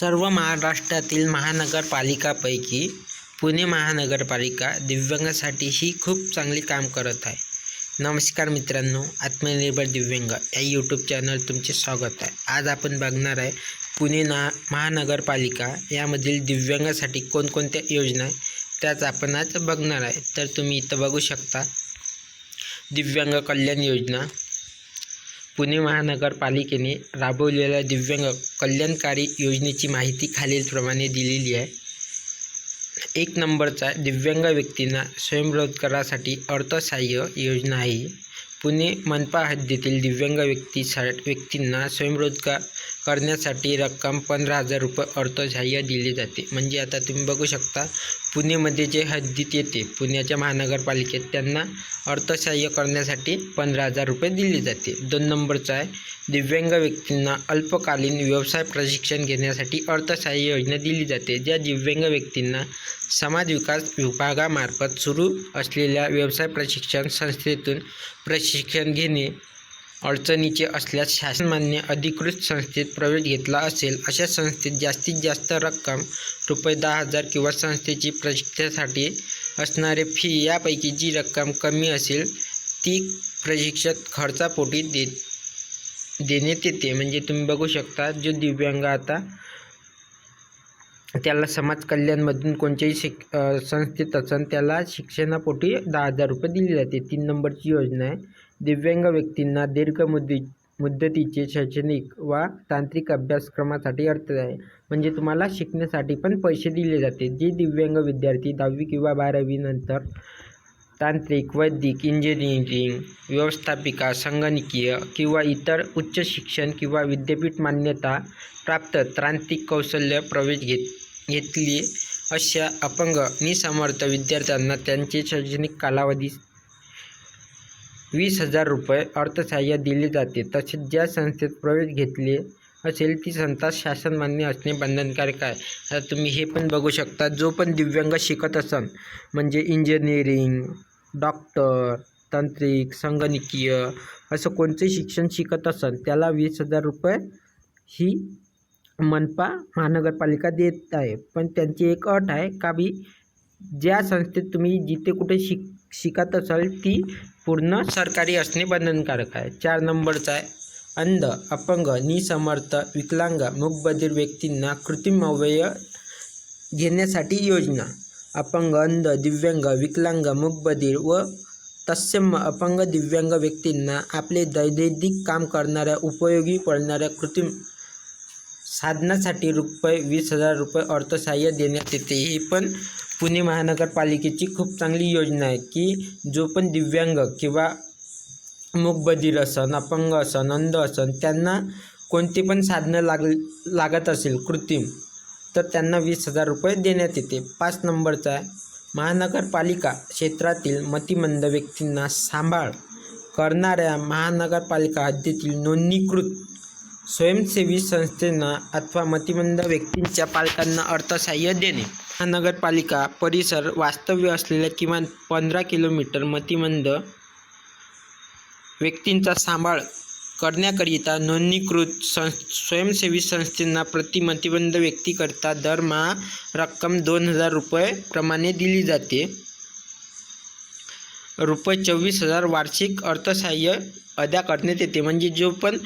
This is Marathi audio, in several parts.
सर्व महाराष्ट्रातील महानगरपालिकापैकी पुणे महानगरपालिका दिव्यांगासाठीही खूप चांगली काम करत आहे. नमस्कार मित्रांनो आत्मनिर्भर दिव्यांग या यूट्यूब चॅनल तुमचे स्वागत आहे. आज आपण बघणार आहे पुणे ना महानगरपालिका यामधील दिव्यांगासाठी कोणकोणत्या योजना आहे त्याच आपण आज बघणार आहे. तर तुम्ही इथं बघू शकता दिव्यांग कल्याण योजना पुणे महानगरपालिकेने राबवलेल्या दिव्यांग कल्याणकारी योजनेची माहिती खालीलप्रमाणे दिलेली आहे. एक नंबरचा दिव्यांग व्यक्तींना स्वयंरोजगारासाठी अर्थसहाय्य योजना आहे. पुणे मनपा हद्दीतील दिव्यांग व्यक्तीसा व्यक्तींना स्वयंरोजगार करण्यासाठी रक्कम पंधरा हजार रुपये अर्थसहाय्य दिले जाते. म्हणजे आता तुम्ही बघू शकता पुणेमध्ये जे हद्दीत येते पुण्याच्या महानगरपालिकेत त्यांना अर्थसहाय्य करण्यासाठी पंधरा हजार रुपये दिले जाते. दोन नंबरचा आहे दिव्यांग व्यक्तींना अल्पकालीन व्यवसाय प्रशिक्षण घेण्यासाठी अर्थसहाय्य योजना दिली जाते ज्या दिव्यांग व्यक्तींना समाज विकास विभागामार्फत सुरू असलेल्या व्यवसाय प्रशिक्षण संस्थेतून प्रशिक्षण घेणे अडचणीचे असल्यास शासनमान्य अधिकृत संस्थेत प्रवेश घेतला असेल अशा संस्थेत जास्तीत जास्त रक्कम रुपये दहा हजार किंवा संस्थेची प्रशिक्षणासाठी असणारे फी यापैकी जी रक्कम कमी असेल ती प्रशिक्षक खर्चापोटी दे देण्यात येते. म्हणजे तुम्ही बघू शकता जो दिव्यांग आता त्याला समाज कल्याणमधून कोणत्याही शिक संस्थेत असन त्याला शिक्षणापोटी दहा हजार रुपये दिले जाते. तीन नंबरची योजना आहे. दिव्यांग व्यक्तींना दीर्घ मुदी मुदतीचे शैक्षणिक वा तांत्रिक अभ्यासक्रमासाठी अर्थ आहे. म्हणजे तुम्हाला शिकण्यासाठी पण पैसे दिले जाते. जे दिव्यांग विद्यार्थी दहावी किंवा बारावीनंतर तांत्रिक वैदिक इंजिनिअरिंग व्यवस्थापिका संगणकीय किंवा इतर उच्च शिक्षण किंवा विद्यापीठ मान्यता प्राप्त तांत्रिक कौशल्य प्रवेश घेत घेतली अशा अपंग निसमर्थ विद्यार्थ्यांना त्यांचे शैक्षणिक कालावधी वीस हजार रुपये अर्थसहाय्य दिले जाते. तसेच ज्या संस्थेत प्रवेश घेतले असेल ती संस्था शासनमान्य असणे बंधनकारक आहे. आता तुम्ही हे पण बघू शकता जो पण दिव्यांग शिकत असन म्हणजे इंजिनिअरिंग डॉक्टर तांत्रिक संगणकीय असं कोणतेही शिक्षण शिकत असन त्याला वीस हजार रुपये ही मनपा महानगरपालिका देत आहे. पण त्यांची एक अट आहे का बी ज्या संस्थेत तुम्ही जिथे कुठे शिक शिकत असाल ती पूर्ण सरकारी असणे बंधनकारक आहे. चार नंबरचा आहे. अंध अपंग निसमर्थ विकलांग मूकबधीर व्यक्तींना कृत्रिम अवयव घेण्यासाठी योजना. अपंग अंध दिव्यांग विकलांग मूकबधीर व तत्सम अपंग दिव्यांग व्यक्तींना आपले दैनंदिन काम करणाऱ्या उपयोगी पडणाऱ्या कृत्रिम साधनासाठी रुपये वीस हजार रुपये अर्थसहाय्य देण्यात येते. ही पण पुणे महानगरपालिकेची खूप चांगली योजना आहे की जो पण दिव्यांग किंवा मूकबधीर असन अपंग असन अंध असन त्यांना कोणती पण साधनं लाग लागत असेल कृत्रिम तर त्यांना वीस हजार रुपये देण्यात येते. पाच नंबरचा आहे महानगरपालिका क्षेत्रातील मतिमंद व्यक्तींना सांभाळ. करणाऱ्या महानगरपालिका हद्दीतील नोंदणीकृत स्वयंसेवी संस्थेना अथवा मतिमंद व्यक्तींच्या पालकांना अर्थसहाय्य देणे. महानगरपालिका परिसर वास्तव्य असलेल्या किमान पंधरा किलोमीटर मतिमंद व्यक्तींचा सांभाळ करण्याकरिता नोंदणीकृत सं स्वयंसेवी संस्थेंना प्रति मतिबंध व्यक्तीकरिता दरमहा रक्कम दोन हजार रुपये प्रमाणे दिली जाते. रुपये चोवीस हजार वार्षिक अर्थसहाय्य अदा करण्यात येते. म्हणजे जो पण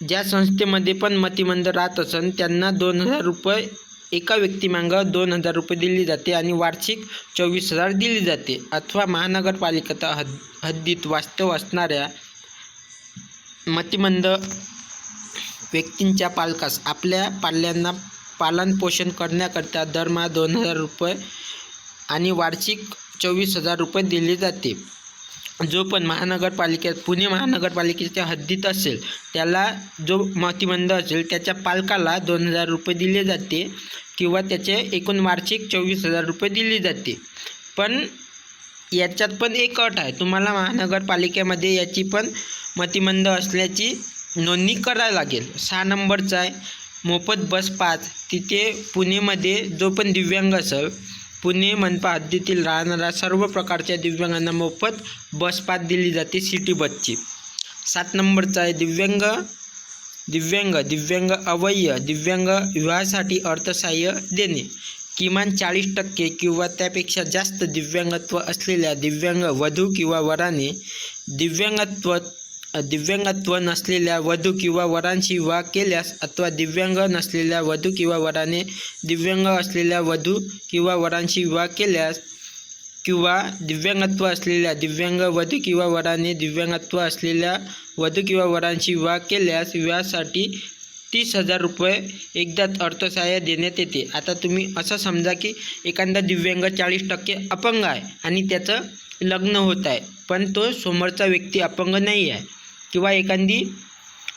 ज्या संस्थेमध्ये पण मतिमंद राहत असन त्यांना दोन हजार रुपये एका व्यक्तीमागं दोन हजार रुपये दिली जाते आणि वार्षिक चोवीस हजार दिली जाते. अथवा महानगरपालिकेचा हद हद्दीत वास्तव असणाऱ्या मतिमंद व्यक्तींच्या पालकास आपल्या पाल्यांना पालनपोषण करण्याकरिता दरमहा दोन हजार रुपये आणि वार्षिक चोवीस हजार रुपये दिले जाते. जो पण महानगरपालिकेत पुणे महानगरपालिकेच्या हद्दीत असेल त्याला जो मतिमंद असेल त्याच्या पालकाला दोन हजार रुपये दिले जाते किंवा त्याचे एकूण वार्षिक चोवीस हजार रुपये दिले जाते. पण याच्यात पण एक अट आहे. तुम्हाला महानगरपालिकेमध्ये याची पण मतिमंद असल्याची नोंदणी करायला लागेल. सहा नंबरचा आहे. मोफत बस पाच. तिथे पुणेमध्ये जो पण दिव्यांग असेल पुणे मनपा हद्दीतील राहणाऱ्या सर्व प्रकारच्या दिव्यांगांना मोफत बस पास दिली जाते सिटी बसची. सात नंबरचा आहे दिव्यांग दिव्यांग दिव्यांग अवय्य दिव्यांग विवाहासाठी अर्थसहाय्य देणे. किमान चाळीस टक्के किंवा त्यापेक्षा जास्त दिव्यांगत्व असलेल्या दिव्यांग वधू किंवा वराने दिव्यांगत्व दिव्यांगत्व नसलेल्या वधू किंवा वरांशी विवाह केल्यास अथवा दिव्यांग नसलेल्या वधू किंवा वराने दिव्यांग असलेल्या वधू किंवा वरांशी विवाह केल्यास किंवा दिव्यांगत्व असलेल्या दिव्यांग वधू किंवा वराने दिव्यांगत्व असलेल्या वधू किंवा वरांशी विवाह केल्यास विवाहासाठी तीस हजार रुपये एकदाच अर्थसहाय्य देण्यात येते. आता तुम्ही असं समजा की एखादा दिव्यांग चाळीस टक्के अपंग आहे आणि त्याचं लग्न होत आहे पण तो समोरचा व्यक्ती अपंग नाही आहे किंवा एखादी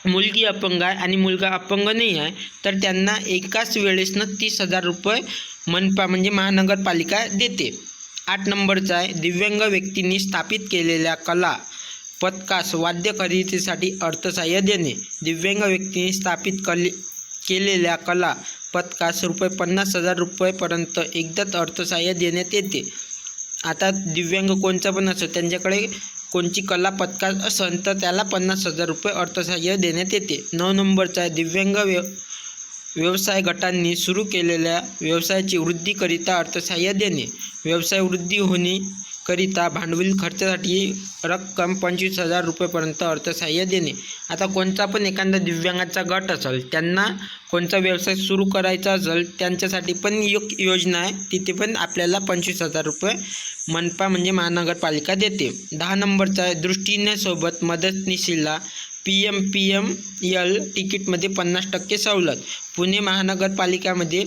मुलगी अपंग आहे आणि मुलगा अपंग नाही आहे तर त्यांना एकाच वेळेसनं तीस हजार रुपये मनपा म्हणजे महानगरपालिका देते. आठ नंबरचा आहे दिव्यांग व्यक्तींनी स्थापित केलेल्या कला पथकास वाद्य खरेदीसाठी अर्थसहाय्य देणे. दिव्यांग व्यक्तींनी स्थापित कले केलेल्या कला पथकास रुपये पन्नास हजार रुपयेपर्यंत एकदाच अर्थसहाय्य देण्यात येते. आता दिव्यांग कोणचा पण असो त्यांच्याकडे कोणची कला पत्कार असन तर त्याला पन्नास हजार रुपये अर्थसहाय्य देण्यात येते. नऊ नंबरचा दिव्यांग व्य व्यवसाय गटांनी सुरू केलेल्या व्यवसायाची वृद्धीकरिता अर्थसहाय्य देणे. व्यवसाय वृद्धी होणे करिता भांडवली खर्चासाठी रक्कम पंचवीस हजार रुपयेपर्यंत अर्थसहाय्य देणे. आता कोणता पण एखादा दिव्यांगाचा गट असेल त्यांना कोणता व्यवसाय सुरू करायचा असेल त्यांच्यासाठी पण एक योजना आहे. तिथे पण आपल्याला पंचवीस हजार रुपये मनपा म्हणजे महानगरपालिका देते. दहा नंबरचा आहे दृष्टीनेसोबत मदतनिशीला P M P M L तिकीटमध्ये पन्नास टक्के सवलत. पुणे महानगरपालिकामध्ये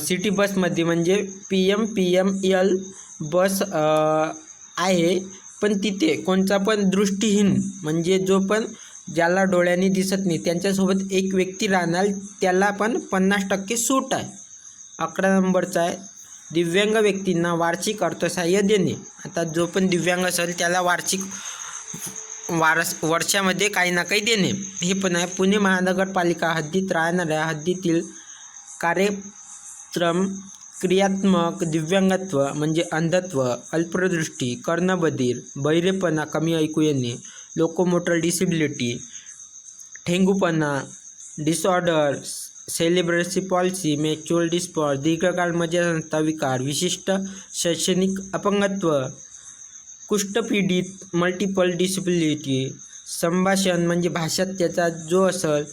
सिटी बसमध्ये म्हणजे P M P M L bus आहे पण तिथे कोणचा पण दृष्टीहीन म्हणजे जो पण ज्याला डोळ्यांनी दिसत नाही त्यांच्यासोबत एक व्यक्ती राहणार त्याला पण पन्नास टक्के सूट आहे. अकरा नंबरचा आहे. दिव्यांग व्यक्तींना वार्षिक अर्थसहाय्य देणे. आता जो पण दिव्यांग असेल त्याला वार्षिक वारस वर्षामध्ये काही ना काही देणे. हे पण आहे. पुणे महानगरपालिका हद्दीत राहणाऱ्या हद्दीतील कार्यक्रम क्रियात्मक दिव्यांगत्व म्हणजे अंधत्व अल्पदृष्टी कर्णबधीर बहिरेपणा कमी ऐकू येणे लोकोमोटर डिसेबिलिटी ठेंगूपणा डिसऑर्डर सेलिब्रेसी पॉलिसी मॅच्युअल डिस्पॉर दीर्घकाळ मज्जासंस्था विकार विशिष्ट शैक्षणिक अपंगत्व कुष्ठपीडित मल्टिपल डिसेबिलिटी संभाषण म्हणजे भाषात त्याचा जो असेल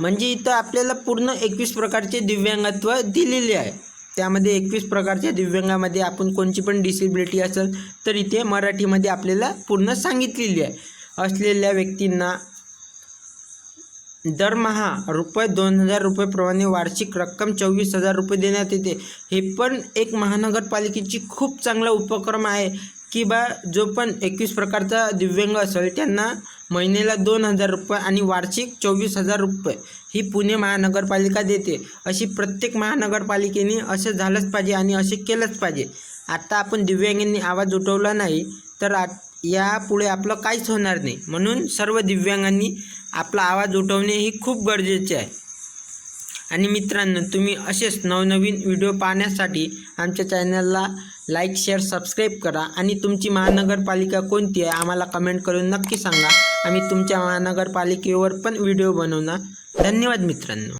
म्हणजे इथं आपल्याला पूर्ण एकवीस प्रकारचे दिव्यांगत्व दिलेले आहे. त्यामध्ये एकवीस प्रकारच्या दिव्यांगामध्ये आपण कोणची पण डिसेबिलिटी असेल तर इथे मराठीमध्ये आपल्याला पूर्ण सांगितलेली आहे. असलेल्या व्यक्तींना दरमहा रुपये दोन हजार रुपयेप्रमाणे वार्षिक रक्कम चोवीस हजार रुपये देण्यात येते. हे पण एक महानगरपालिकेची खूप चांगला उपक्रम आहे. की बा जो पण एकवीस प्रकारचा दिव्यांग असेल त्यांना महिन्याला दोन हजार रुपये आणि वार्षिक चोवीस हजार रुपये ही पुणे महानगरपालिका देते. अशी प्रत्येक महानगरपालिकेने असं झालंच पाहिजे आणि असे केलंच पाहिजे. आता आपण दिव्यांगांनी आवाज उठवला नाही तर आ यापुढे आपलं काहीच होणार नाही. म्हणून सर्व दिव्यांगांनी आपला आवाज उठवणे ही खूप गरजेचे आहे. आणि मित्रांनो तुम्ही असेच नवनवीन व्हिडिओ पाहण्यासाठी आमच्या चॅनलला लाईक शेअर सबस्क्राईब करा आणि तुमची महानगरपालिका कोणती आहे आम्हाला कमेंट करून नक्की सांगा. आम्ही तुमच्या महानगरपालिकेवर पण व्हिडिओ बनवणार. धन्यवाद मित्रांनो.